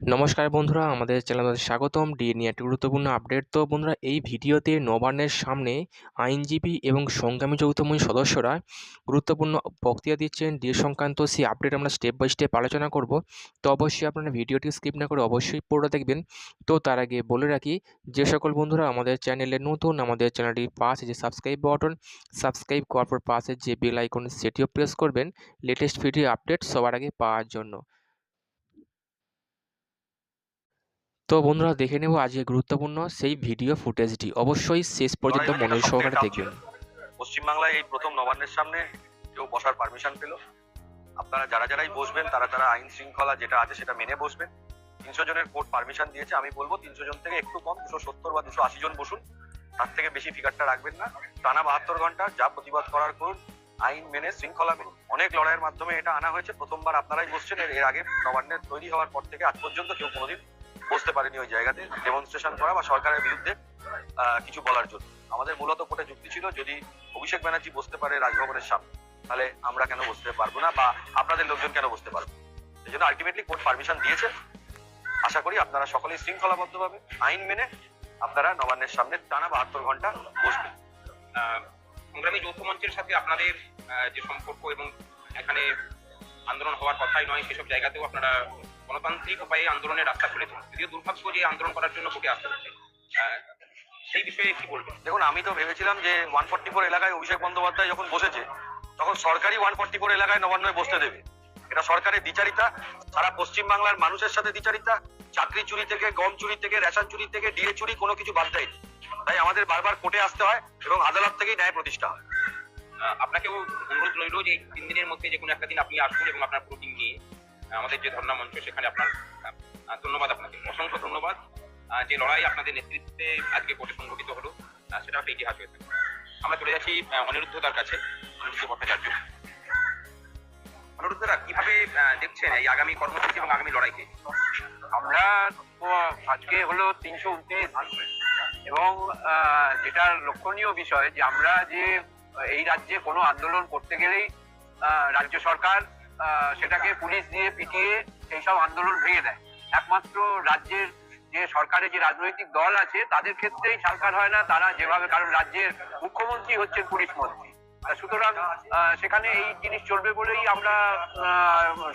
নমস্কার বন্ধুরা, আমাদের চ্যানেলে স্বাগতম। ডিএ নিয়ে একটি গুরুত্বপূর্ণ আপডেট। তো বন্ধুরা, এই ভিডিওতে নবান্নের সামনে আইনজীবী এবং সংগ্রামী যৌথমূল সদস্যরা গুরুত্বপূর্ণ বক্তৃতা দিচ্ছেন। ডিএ সংক্রান্ত সেই আপডেট আমরা স্টেপ বাই স্টেপ আলোচনা করব। তো অবশ্যই আপনারা ভিডিওটি স্কিপ না করে অবশ্যই পুরোটা দেখবেন। তো তার আগে বলে রাখি, যে সকল বন্ধুরা আমাদের চ্যানেলে নতুন, আমাদের চ্যানেলটির পাশে যে সাবস্ক্রাইব বাটন সাবস্ক্রাইব করার পর পাশে যে বেল আইকন সেটিও প্রেস করবেন। লেটেস্ট ভিডিও আপডেট সবার আগে পাওয়ার জন্য। তো বন্ধুরা দেখে নেব আজকে গুরুত্বপূর্ণ সেই ভিডিও ফুটেজটি। অবশ্যই শেষ পর্যন্ত মনোযোগ সহকারে দেখবেন। পশ্চিমবাংলায় এই প্রথম নবান্নের সামনে কেউ বসার পারমিশন পেল। আপনারা যারা যারাই বসবেন তারা তারা আইন শৃঙ্খলা যেটা আছে সেটা মেনে বসবেন। তিনশো জনের কোর্ট পারমিশন দিয়েছে আমি বলব তিনশো জন থেকে একটু কম দুশো সত্তর বা দুশো আশি জন বসুন। তার থেকে বেশি ফিগারটা রাখবেন না। টানা বাহাত্তর ঘণ্টা যা প্রতিবাদ করার করুন আইন মেনে শৃঙ্খলা মেনে অনেক লড়াইয়ের মাধ্যমে এটা আনা হয়েছে। প্রথমবার আপনারাই বসছেন এর আগে নবান্নের তৈরি হওয়ার পর থেকে আজ পর্যন্ত কেউ কোনোদিন বসতে পারেনি ওই জায়গাতে ডেমনস্ট্রেশন করা বা সরকারের বিরুদ্ধে কিছু বলার জন্য। আমাদের মূলত কোর্টে যুক্তি ছিল, যদি অভিষেক ব্যানার্জি বসতে পারে রাজভবনের সামনে, তাহলে আমরা কেন বসতে পারব না বা আপনাদের লোকজন কেন বসতে পারব সেই জন্য আলটিমেটলি কোর্ট পারমিশন দিয়েছে। আশা করি আপনারা সকলেই শৃঙ্খলাবদ্ধভাবে আইন মেনে আপনারা নবান্নের সামনে টানা বাহাত্তর ঘণ্টা বসবেন। সংগ্রামী যৌথ মঞ্চের সাথে আপনাদের যে সম্পর্ক এবং এখানে আন্দোলন হওয়ার কথাই নয়, সেসব জায়গাতেও আপনারা গণতান্ত্রিক উপায়ে আন্দোলনের রাস্তা খুলেছেন যদিও দুর্ভাগ্য যে আন্দোলন করার জন্য কোর্টে আসতে হচ্ছে সেই বিষয়ে কি বলবেন? দেখুন আমি তো ভেবেছিলাম যে ওয়ান ফোর্টি ফোর এলাকায় অভিষেক বন্দ্যোপাধ্যায় যখন বসেছে তখন সরকারি ওয়ান ফোর্টি ফোর এলাকায় নবান্নয় বসতে দেবে। এটা সরকারের দ্বিচারিতা সারা পশ্চিম বাংলার মানুষের সাথে দ্বিচারিতা চাকরি চুরি থেকে গম চুরি থেকে রেশন চুরি থেকে ডিএ চুরি কোনো কিছু বাদ দেয়নি। তাই আমাদের বারবার কোর্টে আসতে হয় এবং আদালত থেকেই ন্যায় প্রতিষ্ঠা হয়। আপনাকেও অনুরোধ রইল যে এই তিন দিনের মধ্যে যে কোনো একটা দিন আপনি আসুন এবং আপনার পুরো টিম নিয়ে আমাদের যে ধর্ণা মঞ্চ সেখানে আপনার ধন্যবাদ আপনাকে। অসংখ্য ধন্যবাদ। যে লড়াই আপনাদের নেতৃত্বে আজকে কোর্টে সংগঠিত হলো সেটা একটা ইতিহাস হয়ে আমরা চলে যাচ্ছি আহ, অনিরুদ্ধতার কাছে। অনিরুদ্ধ ভট্টাচার্য। অনুরুদ্ধরা কীভাবে দেখছেন এই আগামী কর্মসূচি এবং আগামী লড়াইকে? আমরা আজকে হলো তিনশো উনত্রিশ এবং যেটা লক্ষণীয় বিষয় যে আমরা যে এই রাজ্যে কোনো আন্দোলন করতে গেলেই রাজ্য সরকার সেটাকে পুলিশ দিয়ে পিটিয়ে সেই সব আন্দোলন ভেঙে দেয়। একমাত্র রাজ্যের যে সরকারের যে রাজনৈতিক দল আছে, তাদের ক্ষেত্রেই সরকার হয় না, তারা যেভাবে, কারণ রাজ্যের মুখ্যমন্ত্রী হচ্ছেন পুলিশ মন্ত্রী। সুতরাং সেখানে এই জিনিস চলবে বলেই আমরা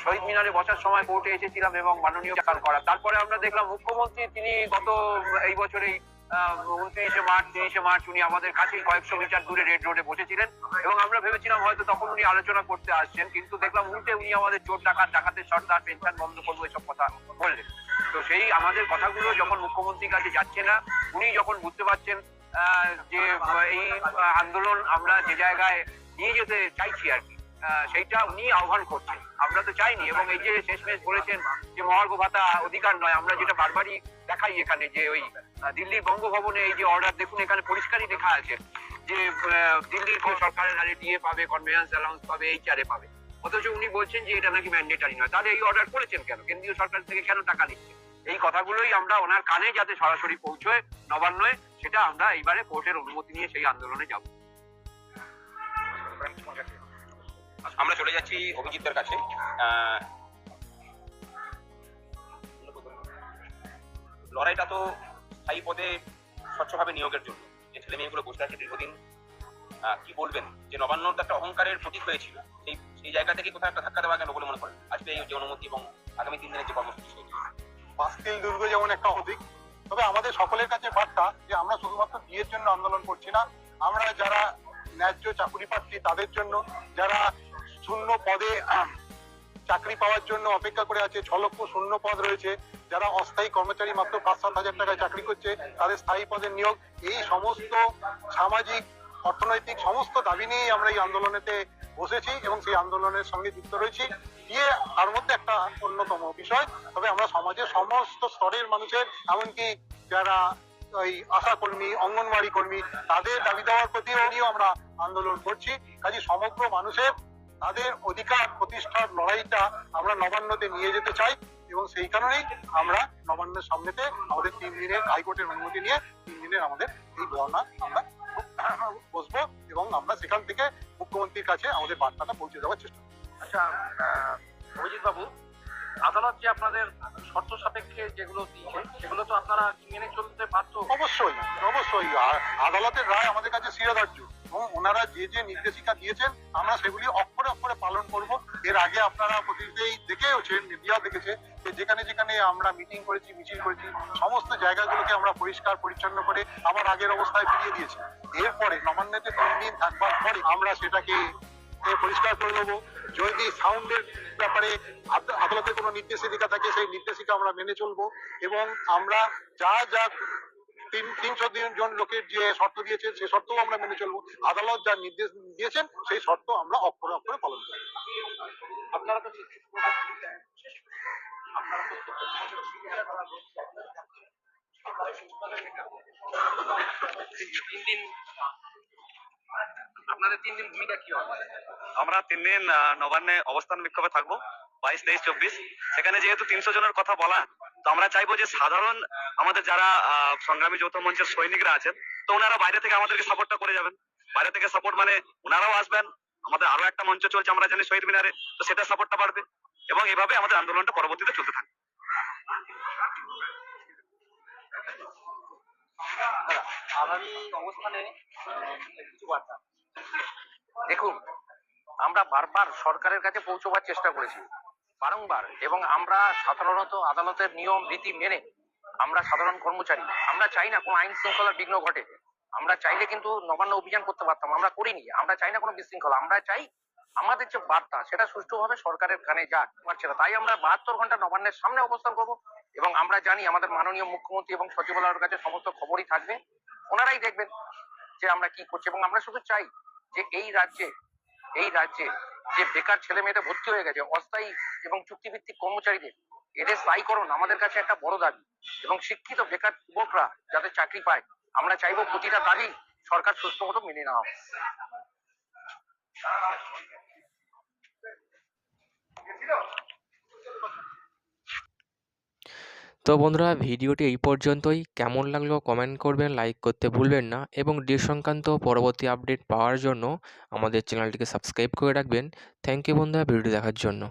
শহীদ মিনারে বসার সময় কোর্টে এসেছিলাম এবং মাননীয় করা। তারপরে আমরা দেখলাম মুখ্যমন্ত্রী, তিনি গত এই বছরেই উনত্রিশে মার্চ তিরিশে মার্চ উনি আমাদের কাছেই কয়েকশো মিটার দূরে রেড রোডে বসেছিলেন। এবং আমরা ভেবেছিলাম হয়তো তখন উনি আলোচনা করতে আসছেন, কিন্তু দেখলাম উল্টে উনি আমাদের চোর ডাকাত, ডাকাতের সর্দার, পেনশন বন্ধ করব, এসব কথা বললেন। তো সেই আমাদের কথাগুলো যখন মুখ্যমন্ত্রীর কাছে যাচ্ছে না, উনি যখন বুঝতে পারছেন যে, এই আন্দোলন আমরা যে জায়গায় নিয়ে যেতে চাইছি আর কি সেইটা উনি আহ্বান করছেন। আমরা তো চাইনি এবং এই যে শেষমেশ বলেছেন যে মহার্ঘ ভাতা অধিকার নয় আমরা যেটা বারবারই দেখাই এখানে যে ওই আহ, দিল্লির বঙ্গভবনে এই যে অর্ডার দেখুন এখানে পরিষ্কারই লেখা আছে যে দিল্লির সরকারের আরে ডিএ পাবে কনভেন্স অ্যালাউন্স পাবে এইচআরএ পাবে। অথচ উনি বলছেন যে এটা নাকি ম্যান্ডেটারি নয়। তাহলে এই অর্ডার করেছেন কেন? কেন্দ্রীয় সরকার থেকে কেন টাকা নিচ্ছে? এই কথাগুলোই আমরা ওনার কানে যাতে সরাসরি পৌঁছয় নবান্নয় সেটা আমরা এইবারে কোর্টের অনুমতি নিয়ে সেই আন্দোলনে যাব। আমরা চলে যাচ্ছি অভিজিতের কাছে। লড়াইটা তো স্থায়ী পদে স্বচ্ছভাবে নিয়োগের জন্য। যে ছেলে মেয়েগুলো বসে আছে দীর্ঘদিন কি বলবেন? যে নবান্ন একটা অহংকারের প্রতীক হয়েছিল, সেই সেই জায়গা থেকে কোথাও একটা ধাক্কা দেওয়া গেল বলে মনে করেন? আজকে এই যে অনুমতি এবং আগামী তিন দিনের যে কর্মসূচি। পাঁচতিল দুর্গ যেমন একটা প্রতীক তবে আমাদের সকলের কাছে বার্তা যে আমরা শুধুমাত্র বিয়ের জন্য আন্দোলন করছি না, আমরা যারা ন্যায্য চাকরি প্রার্থী তাদের জন্য, যারা শূন্য পদে চাকরি পাওয়ার জন্য অপেক্ষা করে আছে। ছ লক্ষ শূন্য পদ রয়েছে। যারা অস্থায়ী কর্মচারী মাত্র পাঁচ সাত হাজার টাকায় চাকরি করছে, তাদের স্থায়ী পদের নিয়োগ। এই সমস্ত সামাজিক, অর্থনৈতিক সমস্ত দাবি নিয়েই আমরা এই আন্দোলনেতে বসেছি এবং সেই আন্দোলনের সঙ্গে যুক্ত রয়েছি। দিয়ে তার মধ্যে একটা অন্যতম বিষয়, তবে আমরা সমাজের সমস্ত স্তরের মানুষের, এমনকি যারা ওই আশা কর্মী অঙ্গনওয়াড়ি কর্মী, তাদের দাবি দেওয়ার প্রতিও আমরা আন্দোলন করছি। কাজে সমগ্র মানুষের তাদের অধিকার প্রতিষ্ঠার লড়াইটা আমরা নবান্নতে নিয়ে যেতে চাই এবং সেই কারণেই আমরা নবান্নের সামনেতে আমাদের তিন দিনের হাইকোর্টের অনুমতি নিয়ে তিন দিনের আমাদের এই ধর্ণা আমরা বসবো এবং আমরা সেখান থেকে মুখ্যমন্ত্রীর কাছে আমাদের বার্তাটা পৌঁছে দেওয়ার চেষ্টা করব। আচ্ছা অভিজিৎ বাবু আদালত যে আপনাদের শর্ত সাপেক্ষে যেগুলো দিয়েছে সেগুলো তো আপনারা মেনে চলতে বাধ্য? অবশ্যই অবশ্যই। আদালতের রায় আমাদের কাছে শিরোধার্য। এবং ওনারা যে যে নির্দেশিকা দিয়েছেন, আমরা সেগুলি অক্ষরে অক্ষরে পালন করব। এর আগে আপনারা প্রতিদিনই দেখেওছেন মিডিয়া দেখেছে যে যেখানে যেখানে আমরা মিটিং করেছি, মিছিল করেছি, সমস্ত জায়গাগুলোকে আমরা পরিষ্কার, পরিচ্ছন্ন করে আবার আগের অবস্থায় ফিরিয়ে দিয়েছি। এরপরে নবান্নতে তিন দিন থাকবার পরে আমরা সেটাকে পরিষ্কার করে নেব। যদি সাউন্ডের ব্যাপারে আদ- আদালতের কোনো নির্দেশিকা থাকে, সেই নির্দেশিকা আমরা মেনে চলবো এবং আমরা যা যা তিন তিনশো জন লোকের যে শর্ত দিয়েছেন সেই শর্তও আমরা মেনে চলবো। আদালত যা নির্দেশ দিয়েছেন সেই শর্ত আমরা অক্ষরে অক্ষরে পালন করব। আপনারা তো তিন দিন আপনাদের তিন দিন ভূমিকা কি হবে? আমরা তিন দিন আহ, নবান্নে অবস্থান বিক্ষোভে থাকব বাইশ তেইশ চব্বিশ। সেখানে যেহেতু তিনশো জনের কথা বলা তো আমরা চাইব যে সাধারণ আমাদের যারা সংগ্রামী যৌথ মঞ্চের সৈনিকরা আছেন, তো ওনারা বাইরে থেকে আমাদেরকে সাপোর্টটা করে যাবেন। বাইরে থেকে সাপোর্ট মানে ওনারাও আসবেন। আমাদের আরও একটা মঞ্চ চলছে, আমরা জানি শহীদ মিনারে, তো সেটা সাপোর্টটা বাড়বে। এবং এভাবে আমাদের আন্দোলনটা পরবর্তীতে চলতে থাকবে। দেখুন, আমরা বারবার সরকারের কাছে পৌঁছবার চেষ্টা করেছি। বারংবার, এবং আমরা সাধারণত আদালতের নিয়ম, রীতি মেনে আমরা সাধারণ কর্মচারী, আমরা চাই না কোনো আইন শৃঙ্খলার বিঘ্ন ঘটে। আমরা চাইলে কিন্তু নবান্ন অভিযান করতে পারতাম, আমরা করিনি। আমরা চাই না কোনো বিশৃঙ্খলা, আমরা চাই আমাদের যে বার্তা, সেটা সুষ্ঠুভাবে সরকারের কানে যাক। পারছে না তাই আমরা বাহাত্তর ঘণ্টা নবান্নের সামনে অবস্থান করব এবং আমরা জানি আমাদের মাননীয় মুখ্যমন্ত্রী এবং সচিবালয়ের কাছে সমস্ত খবরই থাকবে। ওনারাই দেখবেন যে আমরা কি করছি এবং আমরা শুধু চাই যে এই রাজ্যে এই রাজ্যে যে বেকার ছেলে মেয়েদের ভর্তি হয়ে গেছে, অস্থায়ী এবং চুক্তিভিত্তিক কর্মচারীদের এদের স্থায়ীকরণ আমাদের কাছে একটা বড় দাবি। এবং শিক্ষিত বেকার যুবকরা যাতে চাকরি পায়, আমরা চাইব প্রতিটা দাবি সরকার সুস্থ মতো মেনে নেওয়া তো বন্ধুরা, ভিডিওটি এই পর্যন্তই। কেমন লাগল কমেন্ট করবেন লাইক করতে ভুলবেন না। এবং ডে সংক্রান্ত পরবর্তী আপডেট পাওয়ার জন্য আমাদের চ্যানেলটিকে সাবস্ক্রাইব করে রাখবেন। থ্যাংক ইউ বন্ধুরা, ভিডিওটি দেখার জন্য।